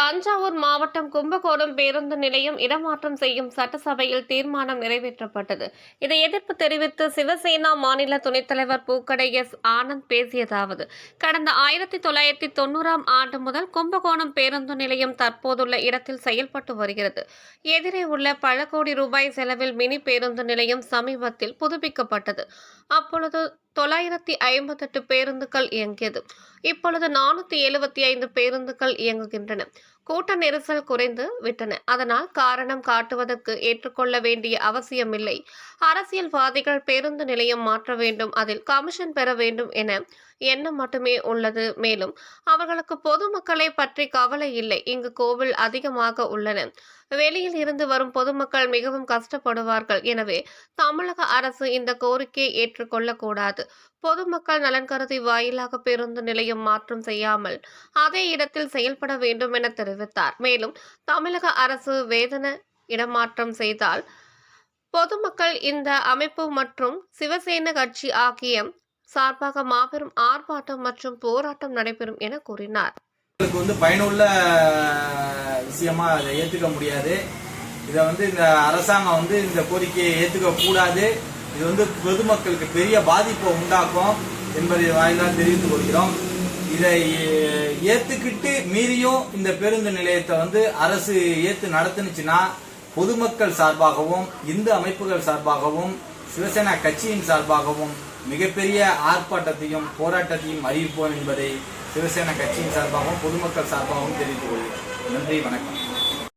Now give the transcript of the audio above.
தஞ்சாவூர் மாவட்டம் கும்பகோணம் பேருந்து நிலையம் இடமாற்றம் செய்யும் சட்டசபையில் தீர்மானம் நிறைவேற்றப்பட்டது. இதை எதிர்ப்பு தெரிவித்து சிவசேனா மாநில துணைத் தலைவர் பூக்கடை எஸ். ஆனந்த் பேசியதாவது கடந்த ஆயிரத்தி தொள்ளாயிரத்தி தொண்ணூறாம் ஆண்டு முதல் கும்பகோணம் பேருந்து நிலையம் தற்போதுள்ள இடத்தில் செயல்பட்டு வருகிறது. எதிரே உள்ள பல கோடி ரூபாய் செலவில் மினி பேருந்து நிலையம் சமீபத்தில் புதுப்பிக்கப்பட்டது. அப்பொழுது தொள்ளாயிரத்தி ஐம்பத்தெட்டு பேருந்துகள் இயங்கியது. இப்பொழுது நானூற்றி எழுபத்தி ஐந்து பேருந்துகள் இயங்குகின்றன. கூட்ட நெரிசல் குறைந்து விட்டன. அதனால் காரணம் காட்டுவதற்கு ஏற்றுக்கொள்ள வேண்டிய அவசியமில்லை. அரசியல்வாதிகள் பேருந்து நிலையம் மாற்ற வேண்டும். அதில் கமிஷன் பெற வேண்டும் என எண்ணம் மட்டுமே உள்ளது. மேலும் அவர்களுக்கு பொதுமக்களை பற்றி கவலை இல்லை. இங்கு கோவில் அதிகமாக உள்ளன. வெளியில் இருந்து வரும் பொதுமக்கள் மிகவும் கஷ்டப்படுவார்கள். எனவே தமிழக அரசு இந்த கோரிக்கையை ஏற்றுக்கொள்ளக்கூடாது. பொதுமக்கள் நலன் கருதி வாயிலாக பேருந்து நிலையம் மாற்றம் செய்யாமல் அதே இடத்தில் செயல்பட வேண்டும் என தெரிவித்தார். மேலும் தமிழக அரசு வேதன இடமாற்றம் செய்தால் பொதுமக்கள் இந்த அமைப்பு மற்றும் சிவசேன கட்சி ஆகிய சார்பாக மாபெரும் ஆர்ப்பாட்டம் மற்றும் போராட்டம் நடைபெறும் என கூறினார். மக்களுக்கு வந்து பயனுள்ள விஷயமா அதை ஏத்துக்க முடியாது. இதை வந்து இந்த அரசாங்கம் வந்து இந்த கோரிக்கையை ஏத்துக்க கூடாது இது வந்து பொதுமக்களுக்கு பெரிய பாதிப்பை உண்டாக்கும் என்பதை வாயிலாக தெரிவித்துக் கொள்கிறோம். இதை ஏத்துக்கிட்டு மீறியும் இந்த பேருந்து நிலையத்தை வந்து அரசு ஏத்து நடத்துனுச்சுன்னா பொதுமக்கள் சார்பாகவும் இந்து அமைப்புகள் சார்பாகவும் சிவசேனா கட்சியின் சார்பாகவும் மிகப்பெரிய ஆர்ப்பாட்டத்தையும் போராட்டத்தையும் அறிவிப்போம் என்பதை சிவசேனா கட்சியின் சார்பாகவும் பொதுமக்கள் சார்பாகவும் தெரிவித்துக் கொள்கிறேன். நன்றி வணக்கம்.